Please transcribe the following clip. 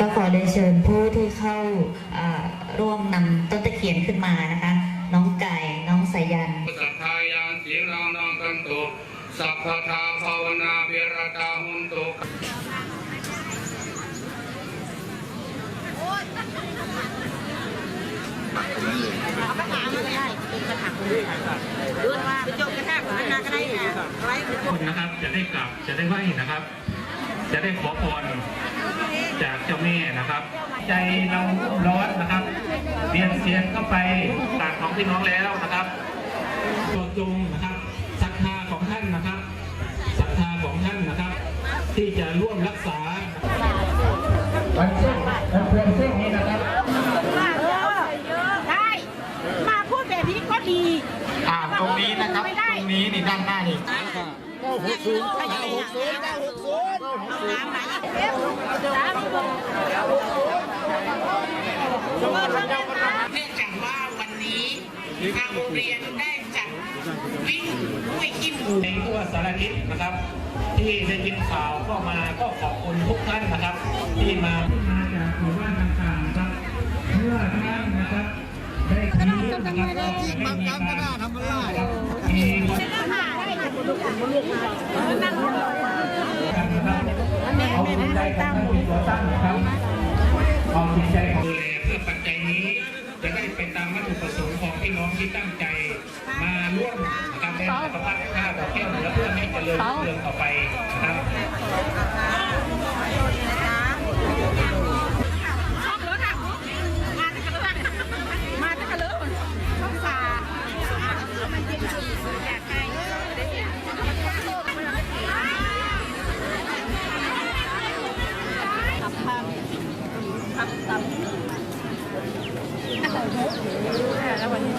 ก็ขอเลยเชิญผู้ที่เข้าร่วมนำต้นตะเคียนขึ้นมานะคะ น้องไก่ น้องสายันภาษาไทยยังเสียงน้องน้องกันตุสัพพทาภาวนาเวรตาหุนตุคนนะครับจะได้กลับจะได้ไหวนะครับ จะได้ขอพรจากเจ้าแม่นะครับ ใจเราร้อนนะครับเรียนเสียนเข้าไปตากของพี่น้องแล้วนะครับตัวจงนะครับศรัทธาของท่านนะครับศรัทธาของท่านนะครับ ที่จะร่วมรักษาวันเส้นวันเพื่อนเส้นนี้นะครับว่าเยอะได้มาพูดแบบนี้ก็ดีอ่าตรงนี้นะครับไม่ได้ตรงนี้นี่ด้านหน้านี่ เนื่องจากว่าวันนี้ทางโรงเรียนได้จัดวิ่งห้วยขี้หมูในทั่วสารทิศนะครับ ที่ได้ยินข่าวก็มาก็ขอบคุณทุกท่านนะครับ ที่มามาจากหมู่บ้านต่างๆครับเพื่อท่านนะครับได้คิดนะครับก็ได้มีการมีคน เอาจิตใจของท่านเป็นตัวตั้งครับเอาจิตใจของเพื่อปัจจัยนี้จะได้ไปตามวัตถุประสงค์ของพี่น้องที่ตั้งใจ มาร่วมนะครับในสุขภาพข้าวดอกแก้วเหนือเพื่อให้เจริญรุ่งเรืองต่อไปนะครับมาจากกระถางมาจากะเลิศช่องสา แล้ววันนี้